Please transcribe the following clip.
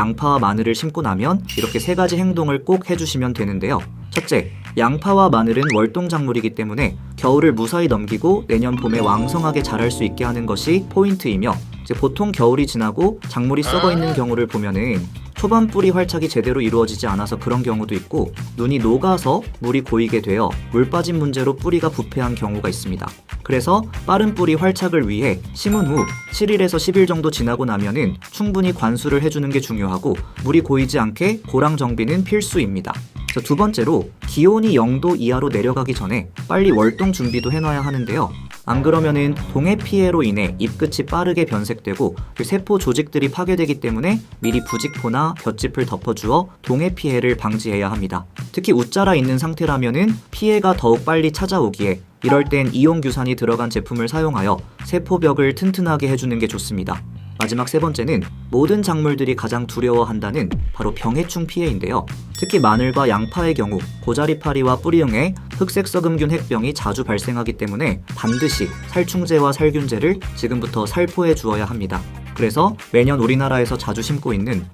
양파와 마늘을 심고 나면 이렇게 세 가지 행동을 꼭 해주시면 되는데요. 첫째, 양파와 마늘은 월동 작물이기 때문에 겨울을 무사히 넘기고 내년 봄에 왕성하게 자랄 수 있게 하는 것이 포인트이며 보통 겨울이 지나고 작물이 썩어 있는 경우를 보면은 초반 뿌리 활착이 제대로 이루어지지 않아서 그런 경우도 있고 눈이 녹아서 물이 고이게 되어 물 빠진 문제로 뿌리가 부패한 경우가 있습니다. 그래서 빠른 뿌리 활착을 위해 심은 후 7일에서 10일 정도 지나고 나면은 충분히 관수를 해주는 게 중요하고 물이 고이지 않게 고랑 정비는 필수입니다. 두 번째로 기온이 0도 이하로 내려가기 전에 빨리 월동 준비도 해놔야 하는데요. 안 그러면은 동해 피해로 인해 잎끝이 빠르게 변색되고 그 세포 조직들이 파괴되기 때문에 미리 부직포나 볏짚을 덮어주어 동해 피해를 방지해야 합니다. 특히 웃자라 있는 상태라면은 피해가 더욱 빨리 찾아오기에 이럴 땐 이온 규산이 들어간 제품을 사용하여 세포벽을 튼튼하게 해주는 게 좋습니다. 마지막 세 번째는 모든 작물들이 가장 두려워한다는 바로 병해충 피해인데요. 특히 마늘과 양파의 경우 고자리파리와 뿌리응에 흑색 썩음균 핵병이 자주 발생하기 때문에 반드시 살충제와 살균제를 지금부터 살포해 주어야 합니다. 그래서 매년 우리나라에서 자주 심고 있는